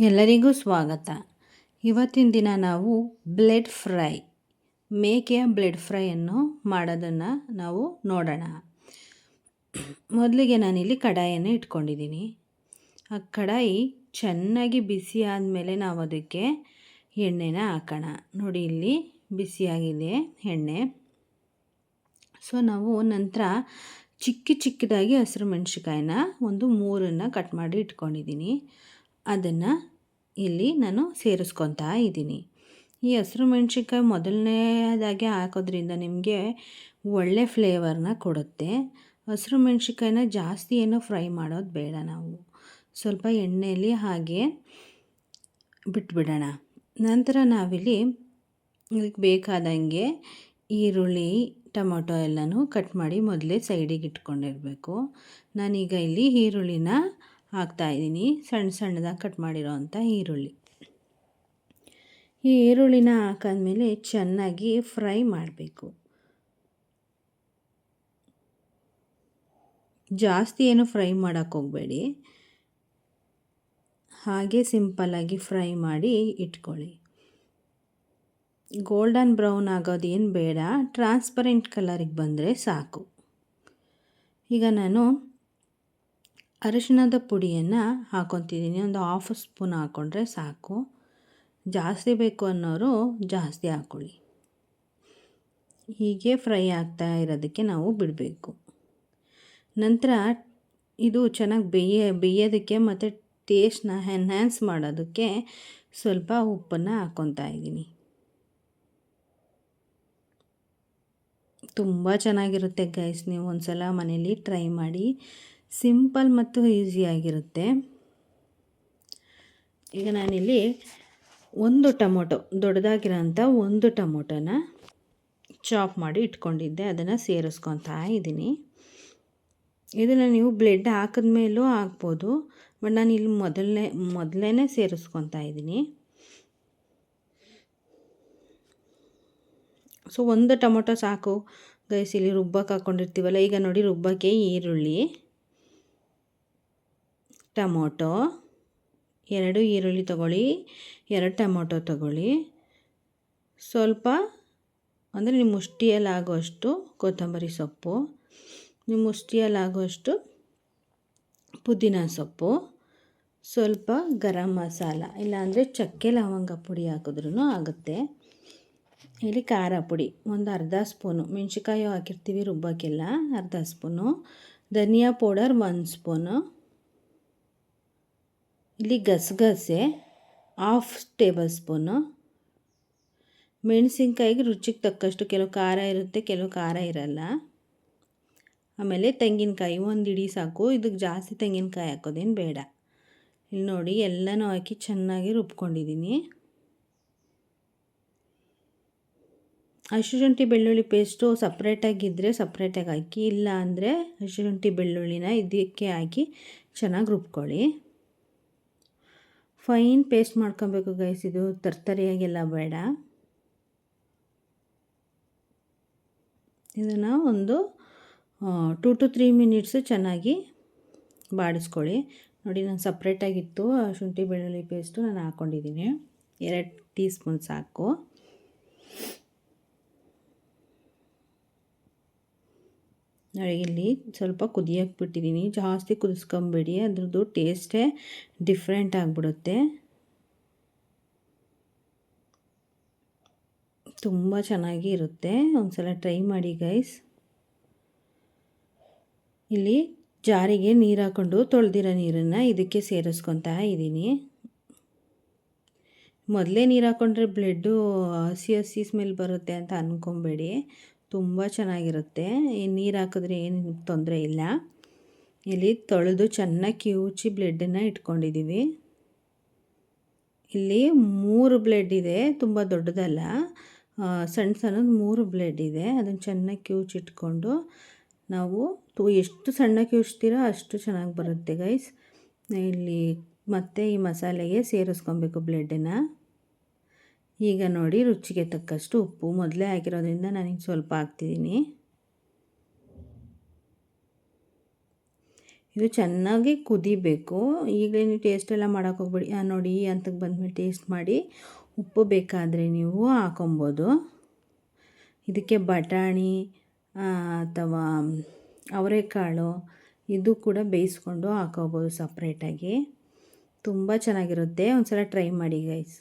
ಎಲ್ಲರಿಗೂ ಸ್ವಾಗತ. ಇವತ್ತಿನ ದಿನ ನಾವು ಬ್ಲೆಡ್ ಫ್ರೈ ಮೇಕೆಯ ಬ್ಲೆಡ್ ಫ್ರೈಯನ್ನು ಮಾಡೋದನ್ನು ನಾವು ನೋಡೋಣ. ಮೊದಲಿಗೆ ನಾನಿಲ್ಲಿ ಕಡಾಯಿಯನ್ನು ಇಟ್ಕೊಂಡಿದ್ದೀನಿ. ಆ ಕಡಾಯಿ ಚೆನ್ನಾಗಿ ಬಿಸಿ ಆದಮೇಲೆ ನಾವು ಅದಕ್ಕೆ ಎಣ್ಣೆನ ಹಾಕೋಣ. ನೋಡಿ, ಇಲ್ಲಿ ಬಿಸಿಯಾಗಿದೆ ಎಣ್ಣೆ. ಸೊ, ನಾವು ನಂತರ ಚಿಕ್ಕ ಚಿಕ್ಕದಾಗಿ ಹಸಿರು ಮೆಣಸಿಕಾಯಿನ ಒಂದು ಮೂರನ್ನು ಕಟ್ ಮಾಡಿ ಇಟ್ಕೊಂಡಿದ್ದೀನಿ. ಅದನ್ನು ಇಲ್ಲಿ ನಾನು ಸೇರಿಸ್ಕೊತಾ ಇದ್ದೀನಿ. ಈ ಹಸಿರು ಮೆಣಸಿನ್ಕಾಯಿ ಮೊದಲನೇದಾಗಿ ಹಾಕೋದ್ರಿಂದ ನಿಮಗೆ ಒಳ್ಳೆ ಫ್ಲೇವರ್ನ ಕೊಡುತ್ತೆ. ಹಸಿರು ಮೆಣಸಿನ್ಕಾಯಿನ ಜಾಸ್ತಿ ಏನು ಫ್ರೈ ಮಾಡೋದು ಬೇಡ ನಾವು. ಸ್ವಲ್ಪ ಎಣ್ಣೆಯಲ್ಲಿ ಹಾಗೆ ಬಿಟ್ಬಿಡೋಣ. ನಂತರ ನಾವಿಲ್ಲಿ ಇದಕ್ಕೆ ಬೇಕಾದಂಗೆ ಈರುಳ್ಳಿ, ಟೊಮೊಟೊ ಎಲ್ಲನೂ ಕಟ್ ಮಾಡಿ ಮೊದಲೇ ಸೈಡಿಗೆ ಇಟ್ಕೊಂಡಿರಬೇಕು. ನಾನೀಗ ಇಲ್ಲಿ ಈರುಳ್ಳಿನ ಹಾಕ್ತಾಯಿದ್ದೀನಿ ಸಣ್ಣ ಸಣ್ಣದಾಗಿ ಕಟ್ ಮಾಡಿರೋ ಅಂಥ ಈರುಳ್ಳಿ. ಈ ಈರುಳ್ಳಿನ ಹಾಕಾದ್ಮೇಲೆ ಚೆನ್ನಾಗಿ ಫ್ರೈ ಮಾಡಬೇಕು. ಜಾಸ್ತಿ ಏನು ಫ್ರೈ ಹೋಗಬೇಡಿ. ಹಾಗೆ ಸಿಂಪಲ್ಲಾಗಿ ಫ್ರೈ ಮಾಡಿ ಇಟ್ಕೊಳ್ಳಿ. ಗೋಲ್ಡನ್ ಬ್ರೌನ್ ಆಗೋದೇನು ಬೇಡ. ಟ್ರಾನ್ಸ್ಪರೆಂಟ್ ಕಲರಿಗೆ ಬಂದರೆ ಸಾಕು. ಈಗ ನಾನು ಅರಿಶಿಣದ ಪುಡಿಯನ್ನು ಹಾಕೊತಿದ್ದೀನಿ. ಒಂದು ಹಾಫ್ ಸ್ಪೂನ್ ಹಾಕ್ಕೊಂಡ್ರೆ ಸಾಕು. ಜಾಸ್ತಿ ಬೇಕು ಅನ್ನೋರು ಜಾಸ್ತಿ ಹಾಕ್ಕೊಳ್ಳಿ ಹೀಗೆ ಫ್ರೈ ಆಗ್ತಾ ಇರೋದಕ್ಕೆ ನಾವು ಬಿಡಬೇಕು. ನಂತರ ಇದು ಚೆನ್ನಾಗಿ ಬೇಯ, ಬೇಯೋದಕ್ಕೆ ಮತ್ತು ಟೇಸ್ಟ್ನ ಎನ್ಹ್ಯಾನ್ಸ್ ಮಾಡೋದಕ್ಕೆ ಸ್ವಲ್ಪ ಉಪ್ಪನ್ನು ಹಾಕ್ಕೊತಾ ಇದ್ದೀನಿ. ತುಂಬ ಚೆನ್ನಾಗಿರುತ್ತೆ ಗೈಸ್ ನೀವು ಒಂದು ಸಲ ಮನೇಲಿ ಟ್ರೈ ಮಾಡಿ. ಸಿಂಪಲ್ ಮತ್ತು ಈಸಿಯಾಗಿರುತ್ತೆ ಈಗ ನಾನಿಲ್ಲಿ ಒಂದು ಟೊಮೊಟೊ, ದೊಡ್ಡದಾಗಿರೋಂಥ ಒಂದು ಟೊಮೊಟೊನ ಚಾಪ್ ಮಾಡಿ ಇಟ್ಕೊಂಡಿದ್ದೆ. ಅದನ್ನು ಸೇರಿಸ್ಕೊತಾ ಇದ್ದೀನಿ ಇದನ್ನು ನೀವು ಬ್ಲೆಡ್ ಹಾಕಿದ ಮೇಲೂ ಹಾಕ್ಬೋದು, ಬಟ್ ನಾನು ಇಲ್ಲಿ ಮೊದಲನೇ ಮೊದಲೇ ಸೇರಿಸ್ಕೊತಾ ಇದ್ದೀನಿ ಸೊ, ಒಂದು ಟೊಮೊಟೊ ಸಾಕು. ಗೈಸ್, ಇಲ್ಲಿ ರುಬ್ಬಕ್ಕೆ ಹಾಕ್ಕೊಂಡಿರ್ತೀವಲ್ಲ ಈಗ ನೋಡಿ ರುಬ್ಬಕ್ಕೆ ಈರುಳ್ಳಿ. ಟೊಮೊಟೊ, ಎರಡು ಈರುಳ್ಳಿ ತಗೊಳ್ಳಿ, ಎರಡು ಟೊಮೊಟೊ ತಗೊಳ್ಳಿ. ಸ್ವಲ್ಪ, ಅಂದರೆ ನಿಮ್ಮ ಮುಷ್ಟಿಯಲ್ಲಿ ಆಗೋಷ್ಟು ಕೊತ್ತಂಬರಿ ಸೊಪ್ಪು, ನಿಮ್ಮ ಮುಷ್ಟಿಯಲ್ಲಿ ಆಗೋಷ್ಟು ಪುದೀನ ಸೊಪ್ಪು, ಸ್ವಲ್ಪ ಗರಂ ಮಸಾಲ, ಇಲ್ಲಾಂದರೆ ಚಕ್ಕೆ ಲವಂಗ ಪುಡಿ ಹಾಕಿದ್ರೂ ಆಗುತ್ತೆ. ಇಲ್ಲಿ ಖಾರ ಪುಡಿ, ಒಂದು ಅರ್ಧ ಸ್ಪೂನು ಮೆಣಸಿಕಾಯಿ ಹಾಕಿರ್ತೀವಿ ರುಬ್ಬಕ್ಕೆಲ್ಲ ಅರ್ಧ ಸ್ಪೂನು, ಧನಿಯಾ ಪೌಡರ್ ಒಂದು ಸ್ಪೂನು. ಇಲ್ಲಿ ಗಸಗಸೆ ಹಾಫ್ ಟೇಬಲ್ ಸ್ಪೂನು ಮೆಣಸಿನ್ಕಾಯಿಗೆ ರುಚಿಗೆ ತಕ್ಕಷ್ಟು ಕೆಲವು ಖಾರ ಇರುತ್ತೆ, ಕೆಲವು ಖಾರ ಇರಲ್ಲ. ಆಮೇಲೆ ತೆಂಗಿನಕಾಯಿ, ಒಂದು ಇಡೀ ಸಾಕು. ಇದಕ್ಕೆ ಜಾಸ್ತಿ ತೆಂಗಿನಕಾಯಿ ಹಾಕೋದೇನು ಬೇಡ. ಇಲ್ಲಿ ನೋಡಿ, ಎಲ್ಲನೂ ಹಾಕಿ ಚೆನ್ನಾಗಿ ರುಬ್ಕೊಂಡಿದ್ದೀನಿ ಶುಂಠಿ ಬೆಳ್ಳುಳ್ಳಿ ಪೇಸ್ಟು ಸಪ್ರೇಟಾಗಿದ್ದರೆ ಸಪ್ರೇಟಾಗಿ ಹಾಕಿ ಇಲ್ಲ ಅಂದರೆ ಶುಂಠಿ ಬೆಳ್ಳುಳ್ಳಿನ ಇದಕ್ಕೆ ಹಾಕಿ ಚೆನ್ನಾಗಿ ರುಬ್ಕೊಳ್ಳಿ. ಫೈನ್ ಪೇಸ್ಟ್ ಮಾಡ್ಕೊಬೇಕು ಗೈಸ್ ಇದು ತರ್ತರಿಯಾಗೆಲ್ಲ ಬೇಡ. ಇದನ್ನು ಒಂದು ಟೂ ಟು ತ್ರೀ ಮಿನಿಟ್ಸು ಚೆನ್ನಾಗಿ ಬಾಡಿಸ್ಕೊಳ್ಳಿ. ನೋಡಿ ನಾನು ಸಪ್ರೇಟಾಗಿತ್ತು ಶುಂಠಿ ಬೆಳ್ಳುಳ್ಳಿ ಪೇಸ್ಟು ನಾನು ಹಾಕ್ಕೊಂಡಿದ್ದೀನಿ ಎರಡು ಟೀ ಸ್ಪೂನ್ ಸಾಕು. ಇಲ್ಲಿ ಸ್ವಲ್ಪ ಕುದಿಯೋಕೆ ಬಿಟ್ಟಿದ್ದೀನಿ ಜಾಸ್ತಿ ಕುದಿಸ್ಕೊಂಬೇಡಿ. ಅದ್ರದ್ದು ಟೇಸ್ಟೇ ಡಿಫ್ರೆಂಟ್ ಆಗಿಬಿಡುತ್ತೆ. ತುಂಬ ಚೆನ್ನಾಗಿ ಇರುತ್ತೆ. ಒಂದು ಸಲ ಟ್ರೈ ಮಾಡಿ ಗೈಸ್ ಇಲ್ಲಿ ಜಾರಿಗೆ ನೀರು ಹಾಕ್ಕೊಂಡು ತೊಳೆದಿರೋ ನೀರನ್ನು ಇದಕ್ಕೆ ಸೇರಿಸ್ಕೊತಾ ಇದ್ದೀನಿ ಮೊದಲೇ ನೀರು ಹಾಕ್ಕೊಂಡ್ರೆ ಬ್ಲಡ್ಡು ಹಸಿ ಹಸಿ ಸ್ಮೆಲ್ ಬರುತ್ತೆ ಅಂತ ಅಂದ್ಕೊಬೇಡಿ ತುಂಬ ಚೆನ್ನಾಗಿರುತ್ತೆ. ನೀರು ಹಾಕಿದ್ರೆ ಏನು ತೊಂದರೆ ಇಲ್ಲ. ಇಲ್ಲಿ ತೊಳೆದು ಚೆನ್ನಾಗಿ ಕಿವುಚಿ ಬ್ಲೆಡ್ಡನ್ನು ಇಟ್ಕೊಂಡಿದ್ದೀವಿ ಇಲ್ಲಿ ಮೂರು ಬ್ಲೆಡ್ ಇದೆ, ತುಂಬ ದೊಡ್ಡದಲ್ಲ. ಸಣ್ಣ ಸಣ್ಣದು ಮೂರು ಬ್ಲೆಡ್ ಇದೆ. ಅದನ್ನು ಚೆನ್ನಾಗಿ ಕಿವುಚಿಟ್ಕೊಂಡು ನಾವು ತು, ಎಷ್ಟು ಸಣ್ಣ ಕಿವುಚ್ತೀರೋ ಅಷ್ಟು ಚೆನ್ನಾಗಿ ಬರುತ್ತೆ ಗೈಸ್ ಇಲ್ಲಿ ಮತ್ತೆ ಈ ಮಸಾಲೆಗೆ ಸೇರಿಸ್ಕೊಬೇಕು ಬ್ಲೆಡ್ಡನ್ನು ಈಗ ನೋಡಿ ರುಚಿಗೆ ತಕ್ಕಷ್ಟು ಉಪ್ಪು. ಮೊದಲೇ ಹಾಕಿರೋದ್ರಿಂದ ನಾನು ಸ್ವಲ್ಪ ಹಾಕ್ತಿದ್ದೀನಿ. ಇದು ಚೆನ್ನಾಗಿ ಕುದಿಬೇಕು. ಈಗಲೇ ನೀವು ಟೇಸ್ಟ್ ಎಲ್ಲ ಮಾಡೋಕೆ ಹೋಗ್ಬೇಡಿ. ನೋಡಿ ಈ ಹಂತಕ್ಕೆ ಬಂದಮೇಲೆ ಟೇಸ್ಟ್ ಮಾಡಿ ಉಪ್ಪು ಬೇಕಾದರೆ ನೀವು ಹಾಕೊಬೋದು. ಇದಕ್ಕೆ ಬಟಾಣಿ ಅಥವಾ ಅವರೆಕಾಳು ಇದು ಕೂಡ ಬೇಯಿಸ್ಕೊಂಡು ಹಾಕೋಬೋದು ಸಪ್ರೇಟಾಗಿ ತುಂಬ ಚೆನ್ನಾಗಿರುತ್ತೆ. ಒಂದು ಸಲ ಟ್ರೈ ಮಾಡಿ ಗೈಸ್